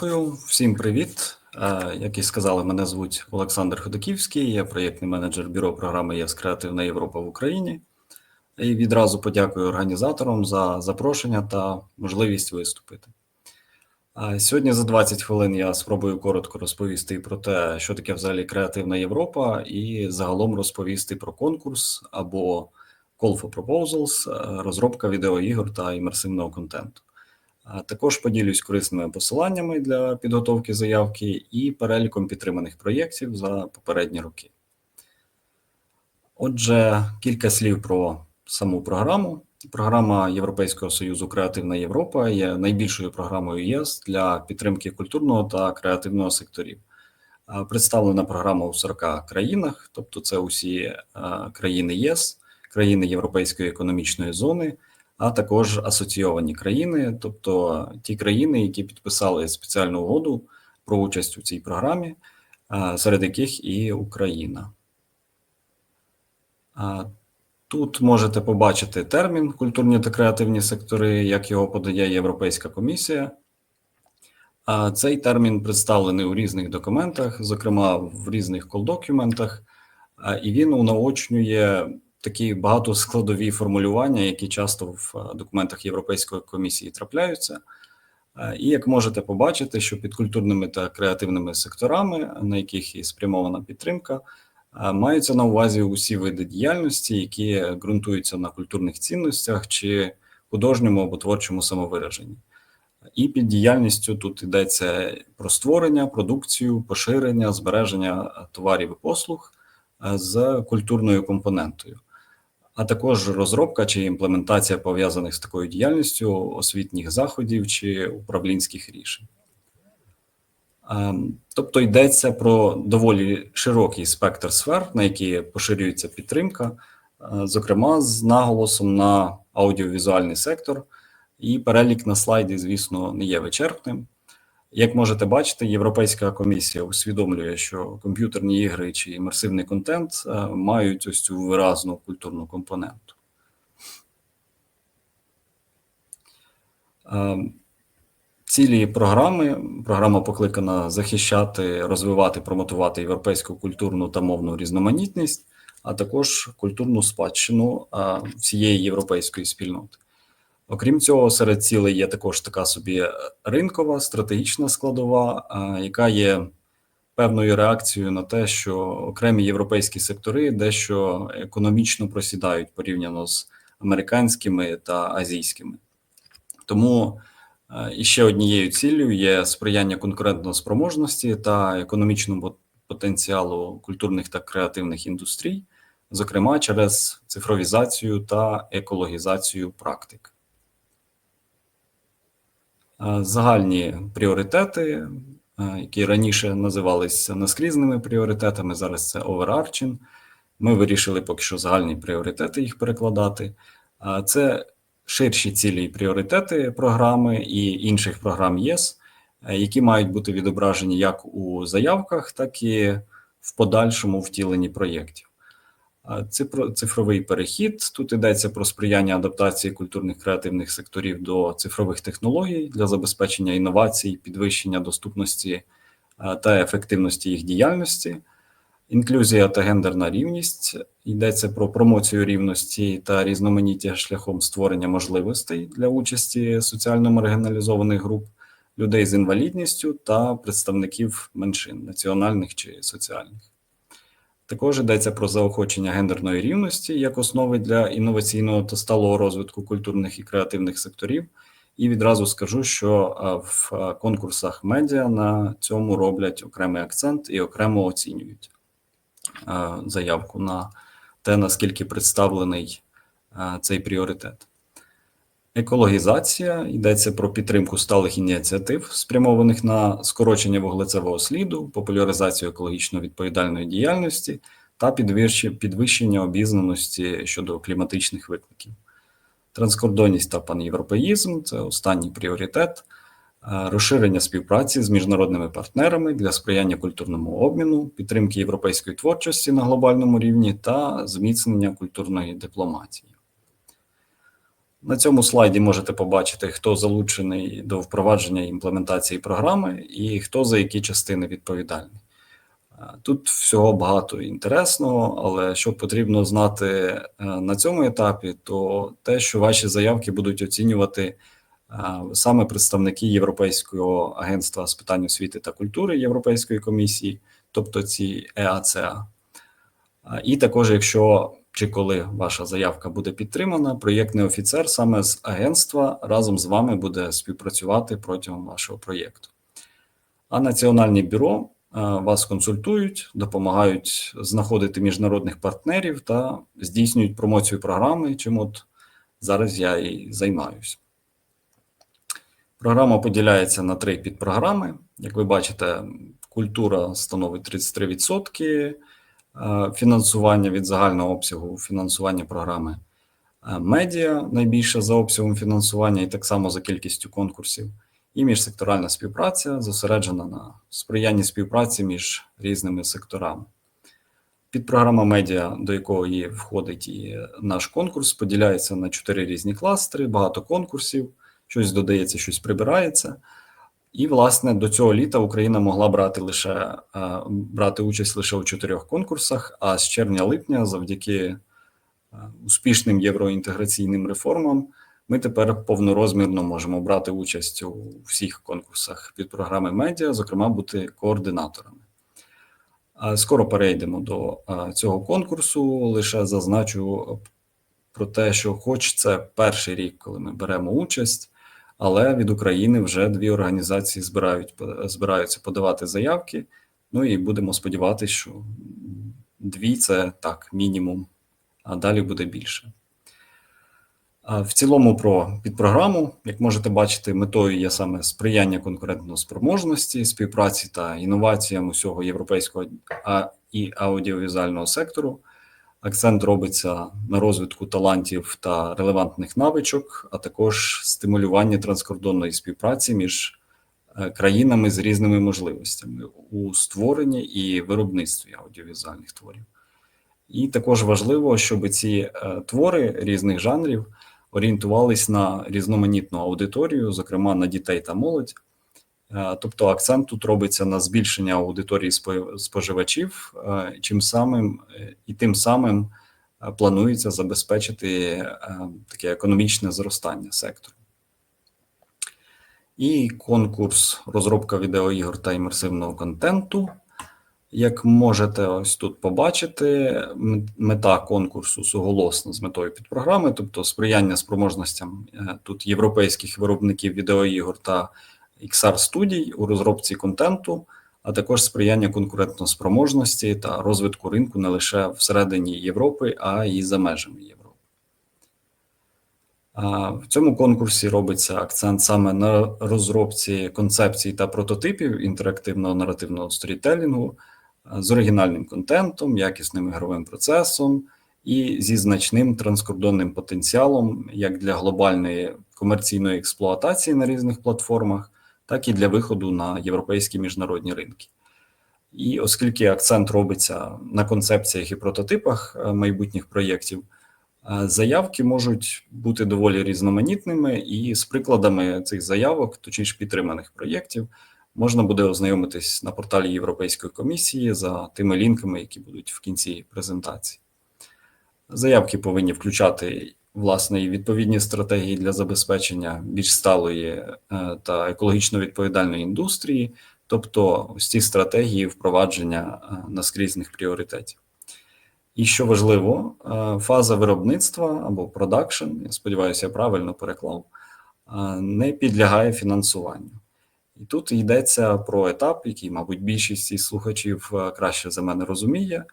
Дякую, всім привіт. Е, Як і сказали, мене звуть Олександр Ходаківський, я проєктний менеджер бюро програми ЄС Креативна Європа в Україні. І відразу подякую організаторам за запрошення та можливість виступити. Е, Сьогодні за 20 хвилин я спробую коротко розповісти про те, що таке взагалі креативна Європа, і загалом розповісти про конкурс або Call for Proposals, е, розробка відеоігор та імерсивного контенту. Також поділюсь корисними посиланнями для підготовки заявки і переліком підтриманих проєктів за попередні роки. Отже, кілька слів про саму програму. Програма Європейського Союзу Креативна Європа є найбільшою програмою ЄС для підтримки культурного та креативного секторів. Представлена програма у 40 країнах, тобто це усі е, країни ЄС, країни Європейської економічної зони а також асоційовані країни, тобто ті країни, які підписали спеціальну угоду про участь у цій програмі, серед яких і Україна. Тут можете побачити термін культурні та креативні сектори, як його подає Європейська комісія. Цей термін представлений у різних документах, зокрема в різних колдокументах, і він унаочнює такі багатоскладові формулювання, які часто в е, документах Європейської комісії трапляються. Е, і як можете побачити, що під культурними та креативними секторами, на яких і спрямована підтримка, е, маються на увазі усі види діяльності, які ґрунтуються на культурних цінностях чи художньому або творчому самовираженні. І під діяльністю тут йдеться про створення, продукцію, поширення, збереження товарів і послуг з культурною компонентою а також розробка чи імплементація пов'язаних з такою діяльністю освітніх заходів чи управлінських рішень. Ем, тобто йдеться про доволі широкий спектр сфер, на які поширюється підтримка, е, зокрема з наголосом на аудіовізуальний сектор, і перелік на слайді, звісно, не є вичерпним. Як можете бачити, Європейська комісія усвідомлює, що комп'ютерні ігри чи імерсивний контент е, мають ось цю виразну культурну компоненту. Е, цілі програми. Програма покликана захищати, розвивати, промотувати європейську культурну та мовну різноманітність, а також культурну спадщину е, всієї європейської спільноти. Окрім цього, серед цілей є також така собі ринкова стратегічна складова, яка є певною реакцією на те, що окремі європейські сектори дещо економічно просідають порівняно з американськими та азійськими. Тому іще однією ціллю є сприяння конкурентно-спроможності та економічному потенціалу культурних та креативних індустрій, зокрема через цифровізацію та екологізацію практик. Е, загальні пріоритети, е, які раніше називалися наскрізними пріоритетами. Зараз це overarching. Ми вирішили поки що загальні пріоритети їх перекладати. Це ширші цілі і пріоритети програми і інших програм ЄС, е, які мають бути відображені як у заявках, так і в подальшому втіленні проєктів. Цифровий перехід. Тут йдеться про сприяння адаптації культурних креативних секторів до цифрових технологій для забезпечення інновацій, підвищення доступності та ефективності їх діяльності, інклюзія та гендерна рівність. Йдеться про промоцію рівності та різноманіття шляхом створення можливостей для участі соціально маргіналізованих груп, людей з інвалідністю та представників меншин національних чи соціальних. Також йдеться про заохочення гендерної рівності як основи для інноваційного та сталого розвитку культурних і креативних секторів. І відразу скажу, що в конкурсах медіа на цьому роблять окремий акцент і окремо оцінюють заявку на те, наскільки представлений цей пріоритет. Екологізація йдеться про підтримку сталих ініціатив, спрямованих на скорочення вуглецевого сліду, популяризацію екологічно відповідальної діяльності та підвищення обізнаності щодо кліматичних викликів. Транскордонність та панєвропеїзм це останній пріоритет, розширення співпраці з міжнародними партнерами для сприяння культурному обміну, підтримки європейської творчості на глобальному рівні та зміцнення культурної дипломатії. На цьому слайді можете побачити, хто залучений до впровадження імплементації програми і хто за які частини відповідальний. Е, Тут всього багато інтересного, але що потрібно знати е, на цьому етапі, то те, що ваші заявки будуть оцінювати е, саме представники Європейського агентства з питань освіти та культури Європейської комісії, тобто ці ЕАЦА. І також, якщо чи коли ваша заявка буде підтримана, проєктний офіцер саме з агентства разом з вами буде співпрацювати протягом вашого проєкту. А Національні бюро вас консультують, допомагають знаходити міжнародних партнерів та здійснюють промоцію програми, чим от зараз я і займаюся. Програма поділяється на три підпрограми. Як ви бачите, культура становить 33%, е, фінансування від загального обсягу фінансування програми. Е, Медіа найбільше за обсягом фінансування і так само за кількістю конкурсів. І міжсекторальна співпраця зосереджена на сприянні співпраці між різними секторами. Підпрограма медіа, до якої входить і наш конкурс, поділяється на чотири різні кластери, багато конкурсів, щось додається, щось прибирається. І, власне, до цього літа Україна могла брати лише е, брати участь лише у чотирьох конкурсах. А з червня-липня, завдяки е, успішним євроінтеграційним реформам, ми тепер повнорозмірно можемо брати участь у всіх конкурсах під програми медіа, зокрема, бути координаторами. Скоро перейдемо до е, цього конкурсу. Лише зазначу про те, що, хоч це перший рік, коли ми беремо участь, але від України вже дві організації збирають збираються подавати заявки. Ну і будемо сподіватися, що дві це так, мінімум, а далі буде більше. В цілому про підпрограму, як можете бачити, метою є саме сприяння конкурентно-спроможності, співпраці та інноваціям усього європейського і аудіовізуального сектору. Акцент робиться на розвитку талантів та релевантних навичок, а також стимулювання транскордонної співпраці між е, країнами з різними можливостями у створенні і виробництві аудіовізуальних творів. І також важливо, щоб ці е, твори різних жанрів орієнтувались на різноманітну аудиторію, зокрема на дітей та молодь. Е, Тобто акцент тут робиться на збільшення аудиторії споживачів, е, чим самим е, і тим самим планується забезпечити таке економічне зростання сектору. І конкурс розробка відеоігор та імерсивного контенту. Як можете ось тут побачити, мета конкурсу суголосна з метою підпрограми, тобто сприяння спроможностям тут європейських виробників відеоігор та XR студій у розробці контенту, а також сприяння конкурентноспроможності та розвитку ринку не лише всередині Європи, а й за межами Європи. В цьому конкурсі робиться акцент саме на розробці концепцій та прототипів інтерактивного наративного сторітелінгу з оригінальним контентом, якісним ігровим процесом і зі значним транскордонним потенціалом як для глобальної комерційної експлуатації на різних платформах, так і для виходу на європейські міжнародні ринки. І оскільки акцент робиться на концепціях і прототипах е, майбутніх проєктів, е, заявки можуть бути доволі різноманітними, і з прикладами цих заявок, точніше підтриманих проєктів, можна буде ознайомитись на порталі Європейської комісії за тими лінками, які будуть в кінці презентації. Заявки повинні включати власне і відповідні стратегії для забезпечення більш сталої е, та екологічно відповідальної індустрії, тобто ось ці стратегії впровадження е, наскрізних пріоритетів. І що важливо, е, фаза виробництва або продакшн, я сподіваюся, я правильно переклав, не підлягає фінансуванню. І тут йдеться про етап, який, мабуть, більшість із слухачів краще за мене розуміє.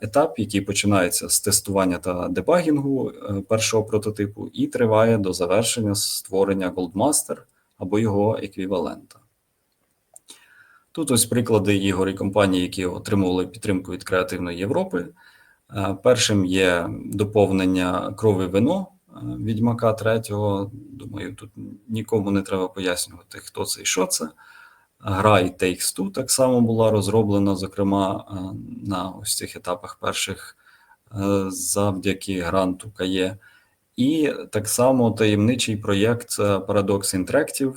Етап, який починається з тестування та дебагінгу е, першого прототипу, і триває до завершення створення Goldmaster або його еквівалента. Тут ось приклади ігор і компаній, які отримували підтримку від Креативної Європи. Е, Першим є доповнення крови вино е, Відьмака третього. Думаю, тут нікому не треба пояснювати, хто це і що це. Гра і Takes Two так само була розроблена, зокрема, е, на ось цих етапах перших е, завдяки гранту КАЄ. І так само таємничий проєкт е, Paradox Interactive,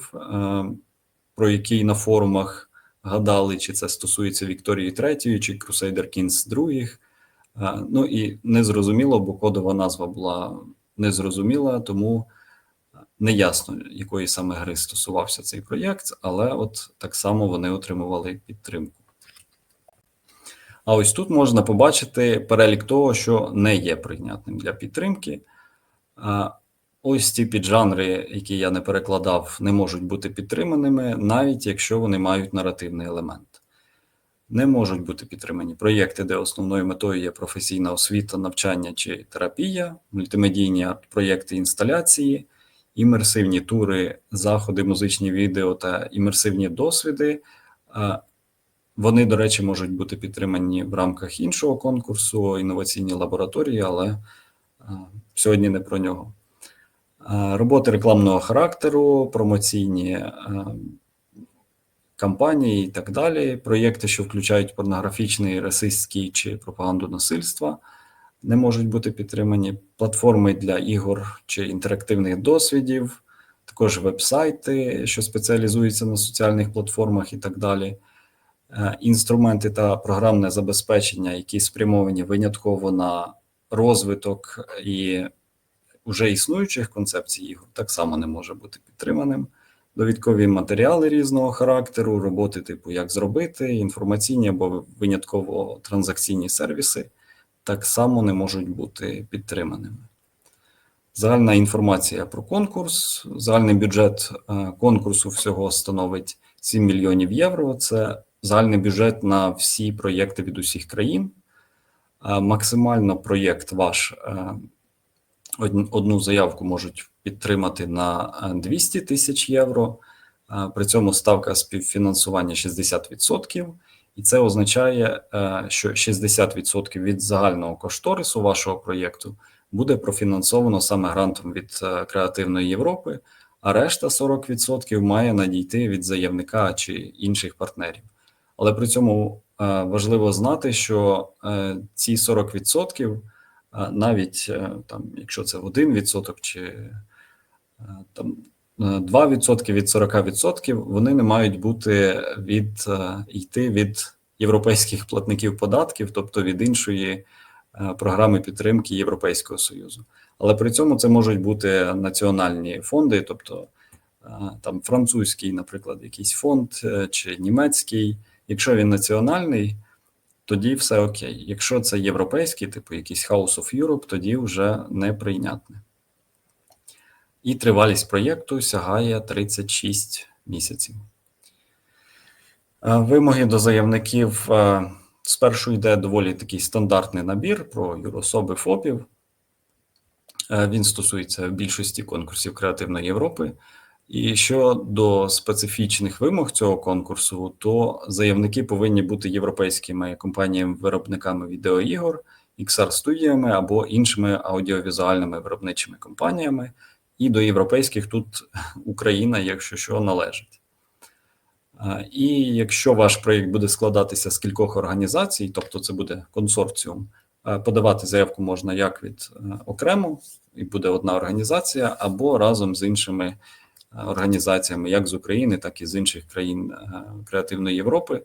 про який на форумах гадали, чи це стосується Вікторії III, чи Crusader Kings II. Е, Ну і незрозуміло, бо кодова назва була незрозуміла, тому неясно, якої саме гри стосувався цей проєкт, але от так само вони отримували підтримку. А ось тут можна побачити перелік того, що не є прийнятним для підтримки. Ось ці піджанри, які я не перекладав, не можуть бути підтриманими, навіть якщо вони мають наративний елемент. Не можуть бути підтримані проєкти, де основною метою є професійна освіта, навчання чи терапія, мультимедійні проєкти інсталяції, імерсивні тури, заходи, музичні відео та імерсивні досвіди. Вони, до речі, можуть бути підтримані в рамках іншого конкурсу, інноваційні лабораторії, але сьогодні не про нього. Роботи рекламного характеру, промоційні кампанії і так далі. Проєкти, що включають порнографічний, расистський чи пропаганду насильства, не можуть бути підтримані. Платформи для ігор чи інтерактивних досвідів, також веб-сайти, що спеціалізуються на соціальних платформах і так далі. Е, Інструменти та програмне забезпечення, які спрямовані винятково на розвиток і вже існуючих концепцій ігор, так само не може бути підтриманим. Довідкові матеріали різного характеру, роботи, типу як зробити, інформаційні або винятково транзакційні сервіси так само не можуть бути підтриманими. Загальна інформація про конкурс. Загальний бюджет е, конкурсу всього становить 7 мільйонів євро. Це загальний бюджет на всі проєкти від усіх країн. Е, Максимально проєкт ваш е, одну заявку можуть підтримати на е, 200 тисяч євро. При цьому ставка співфінансування 60%, і це означає, е, що 60% від загального кошторису вашого проєкту буде профінансовано саме грантом від е, Креативної Європи, а решта 40% має надійти від заявника чи інших партнерів. Але при цьому е, важливо знати, що ці 40%, е, навіть там, якщо це 1% чи там 2% від 40%, вони не мають бути від е, йти від європейських платників податків, тобто від іншої е, програми підтримки Європейського Союзу. Але при цьому це можуть бути національні фонди, тобто е, там французький, наприклад, якийсь фонд е, чи німецький. Якщо він національний, тоді все окей. Якщо це європейський, типу якийсь House of Europe, тоді вже неприйнятне. І тривалість проєкту сягає 36 місяців. Е, Вимоги до заявників е, спершу йде доволі такий стандартний набір про юрособи ФОПів. Е, Він стосується більшості конкурсів Креативної Європи. І щодо специфічних вимог цього конкурсу, то заявники повинні бути європейськими компаніями-виробниками відеоігор, XR-студіями або іншими аудіовізуальними виробничими компаніями. І до європейських тут Україна, якщо що, належить. І якщо ваш проєкт буде складатися з кількох організацій, тобто це буде консорціум, подавати заявку можна як від е, окремо, і буде одна організація, або разом з іншими е, організаціями, як з України, так і з інших країн е, Креативної Європи.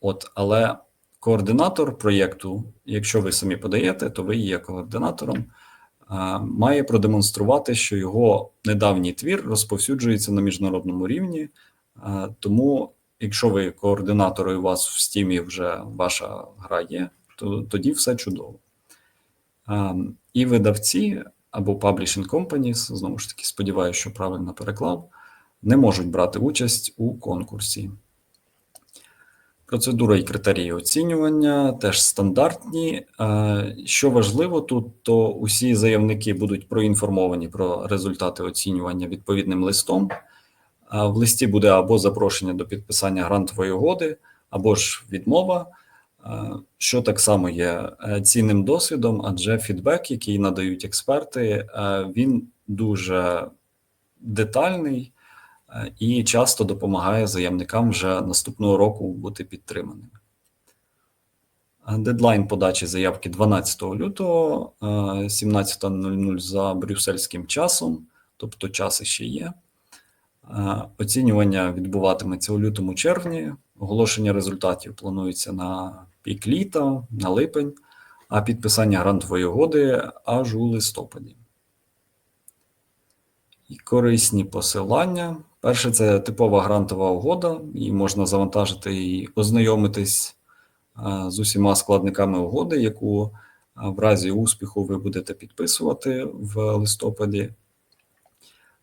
От, але координатор проєкту, якщо ви самі подаєте, то ви є координатором має продемонструвати, що його недавній твір розповсюджується на міжнародному рівні. Тому, якщо ви координатор і у вас в стімі вже ваша гра є, то тоді все чудово. І видавці або publishing companies, знову ж таки, сподіваюся, що правильно переклав, не можуть брати участь у конкурсі. Процедура і критерії оцінювання теж стандартні. Е, Що важливо тут, то усі заявники будуть проінформовані про результати оцінювання відповідним листом. В листі буде або запрошення до підписання грантової угоди, або ж відмова, е, що так само є е, цінним досвідом, адже фідбек, який надають експерти, він дуже детальний і часто допомагає заявникам вже наступного року бути підтриманими. Дедлайн подачі заявки 12 лютого, е, 17.00 за брюссельським часом, тобто час ще є. Е, Оцінювання відбуватиметься у лютому-червні. Оголошення результатів планується на пік літа, на липень, а підписання грантової угоди аж у листопаді. І корисні посилання. Перше, це типова грантова угода, її можна завантажити і ознайомитись е, з усіма складниками угоди, яку е, в разі успіху ви будете підписувати в листопаді.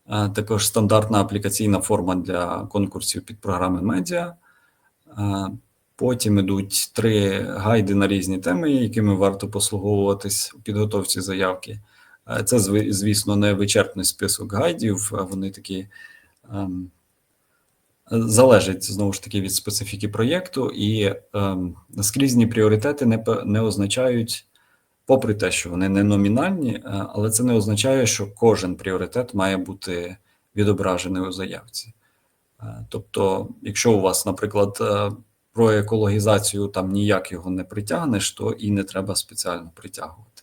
Е, Також стандартна аплікаційна форма для конкурсів під програми медіа. Потім ідуть три гайди на різні теми, якими варто послуговуватись у підготовці заявки. Це, звісно, не вичерпний список гайдів, вони такі ем, залежать знову ж таки від специфіки проєкту, і ем, скрізні пріоритети не, не означають, попри те, що вони не номінальні, е, але це не означає, що кожен пріоритет має бути відображений у заявці. Е, Тобто, якщо у вас, наприклад, е, про екологізацію там ніяк його не притягнеш, то і не треба спеціально притягувати.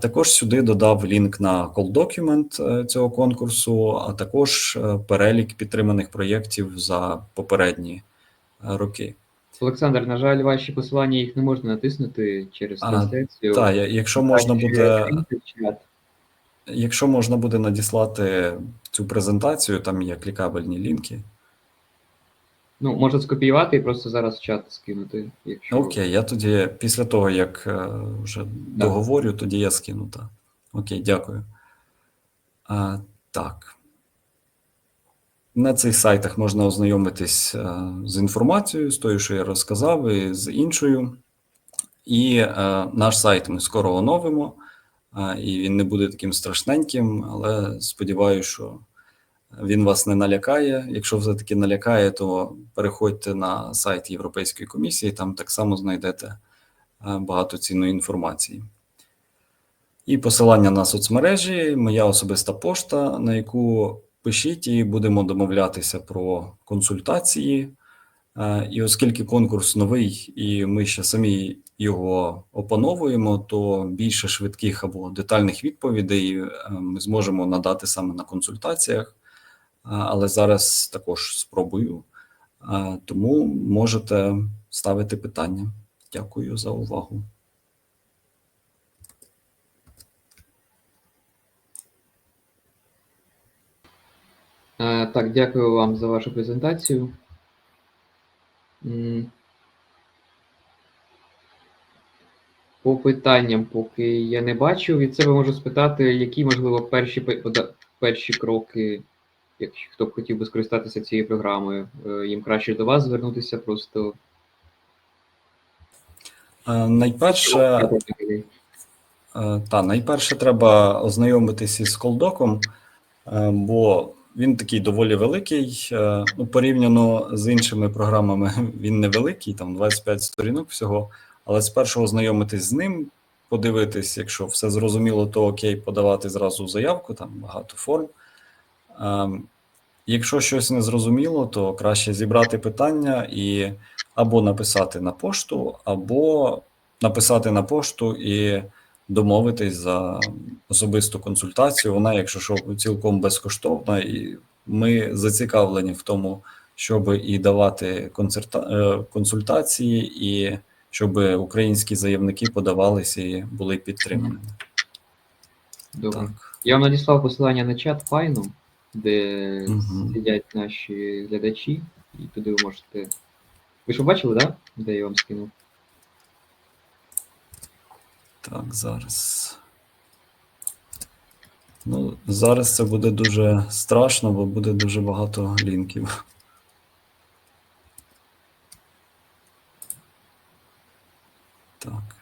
Також сюди додав лінк на call document е, цього конкурсу, а також е, перелік підтриманих проєктів за попередні е, роки. Олександр, на жаль, ваші посилання їх не можна натиснути через трансляцію. Так, якщо можна буде, якщо можна буде надіслати цю презентацію, там є клікабельні лінки. Ну, можна скопіювати і просто зараз в чат скинути, якщо Окей, я тоді після того, як е, вже договорю, тоді я скину. Так. Окей, дякую. А, так. На цих сайтах можна ознайомитись е, з інформацією, з тою, що я розказав, і з іншою. І е, наш сайт ми скоро оновимо, і він не буде таким страшненьким, але сподіваюся, що він вас не налякає. Якщо все-таки налякає, то переходьте на сайт Європейської комісії, там так само знайдете е, багато цінної інформації. І посилання на соцмережі, моя особиста пошта, на яку пишіть і будемо домовлятися про консультації. Е, І оскільки конкурс новий, і ми ще самі його опановуємо, то більше швидких або детальних відповідей е, ми зможемо надати саме на консультаціях. Але зараз також спробую. Тому можете ставити питання. Дякую за увагу. Так, дякую вам за вашу презентацію. По питанням, поки я не бачу, від себе можу спитати, які, можливо, перші, перші кроки, якщо хто б хотів би скористатися цією програмою, Е, їм краще до вас звернутися просто. Найперше, Е, Та, найперше треба ознайомитися із колдоком, е, бо він такий доволі великий. е, Ну, порівняно з іншими програмами, він невеликий, там 25 сторінок всього. Але спершу ознайомитись з ним, подивитись, якщо все зрозуміло, то окей, подавати зразу заявку, там багато форм. Ем, Якщо щось не зрозуміло, то краще зібрати питання і або написати на пошту, або написати на пошту і домовитись за особисту консультацію. Вона, якщо що, цілком безкоштовна, і ми зацікавлені в тому, щоб і давати концерта... е, консультації, і щоб українські заявники подавалися і були підтримані. Добре. Так. Я вам надіслав посилання на чат файну, де угу. сидять наші глядачі, і туди ви можете. Ви ж побачили? Да? Де я вам скинув? Так, зараз. Ну, зараз це буде дуже страшно, бо буде дуже багато лінків. Так.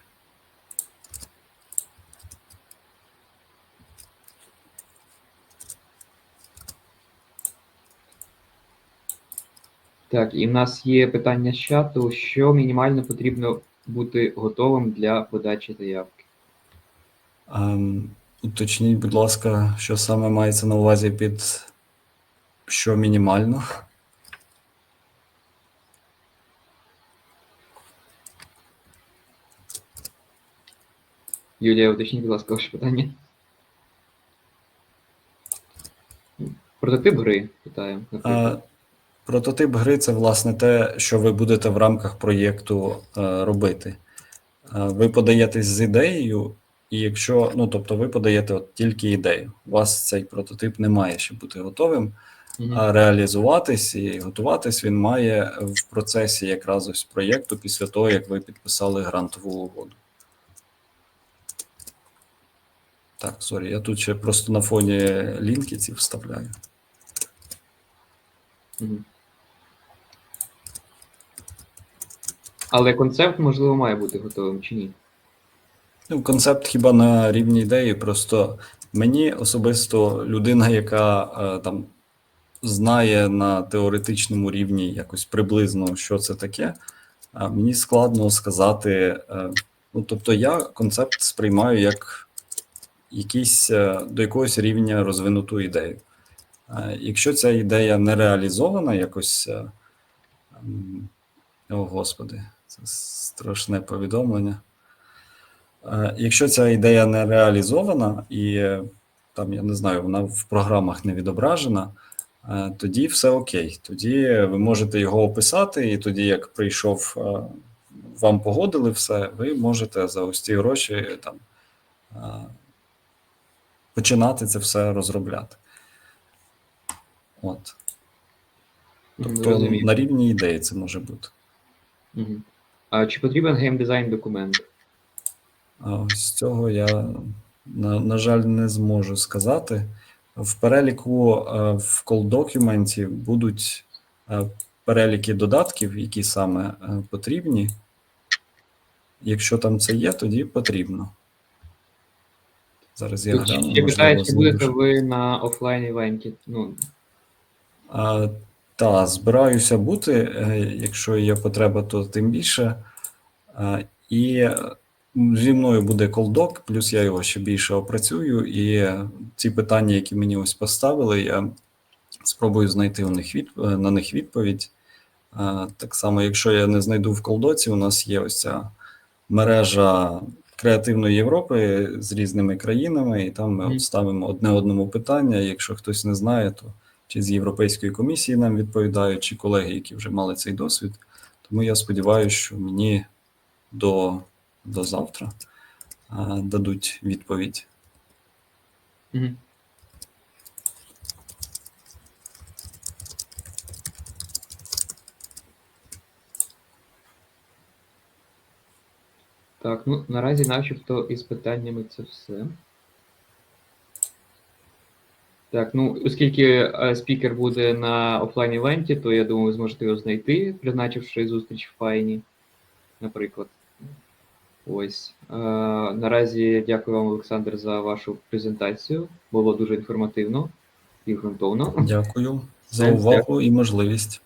Так, і в нас є питання з чату, що мінімально потрібно бути готовим для подачі заявки. Ем, уточніть, будь ласка, що саме мається на увазі під що мінімально? Юлія, уточніть, будь ласка, ваше питання. Прототип гри, питаю. Прототип гри це власне те, що ви будете в рамках проєкту е, робити. Е, Ви подаєтесь з ідеєю, і якщо, ну тобто, ви подаєте от тільки ідею. У вас цей прототип не має ще бути готовим, а реалізуватись і готуватись він має в процесі якраз ось проєкту після того, як ви підписали грантову угоду. Так, сорі, я тут ще просто на фоні лінки ці вставляю. Мгм. Але концепт, можливо, має бути готовим чи ні? Ну, концепт хіба на рівні ідеї. Просто мені особисто людина, яка е, там знає на теоретичному рівні якось приблизно, що це таке, а мені складно сказати. е, ну, тобто, я концепт сприймаю як якийсь е, до якогось рівня розвинуту ідею. Е, Якщо ця ідея не реалізована, якось. е, О, Господи, це страшне повідомлення. Е, Якщо ця ідея не реалізована і е, там, я не знаю, вона в програмах не відображена, е, тоді все окей. Тоді ви можете його описати, і тоді, як прийшов, вам погодили все, ви можете за ось ці гроші там починати це все розробляти. От. Тобто на рівні ідеї це може бути. Чи потрібен геймдизайн документ? Ось цього я, на, на жаль, не зможу сказати. В переліку в call документі будуть переліки додатків, які саме потрібні. Якщо там це є, тоді потрібно. Зараз я гляну. чи можливо, будете ви на офлайн івенті? Ну, А, та, збираюся бути. е, Якщо є потреба, то тим більше. І е, зі мною буде колдок, плюс я його ще більше опрацюю. І ці питання, які мені ось поставили, я спробую знайти у них від, е, на них відповідь. Так само, якщо я не знайду в колдоці, у нас є ось ця мережа креативної Європи з різними країнами, і там ми ставимо одне одному питання. Якщо хтось не знає, то чи з Європейської комісії нам відповідають, чи колеги, які вже мали цей досвід. Тому я сподіваюся, що мені до, до завтра а, дадуть відповідь. мгм. Так, ну наразі начебто із питаннями це все. Так, ну оскільки е, спікер буде на офлайн івенті, то я думаю, ви зможете його знайти, призначивши зустріч в файні, наприклад. Ось. Е, наразі дякую вам, Олександр, за вашу презентацію. Було дуже інформативно і ґрунтовно. Дякую за увагу увагу і можливість.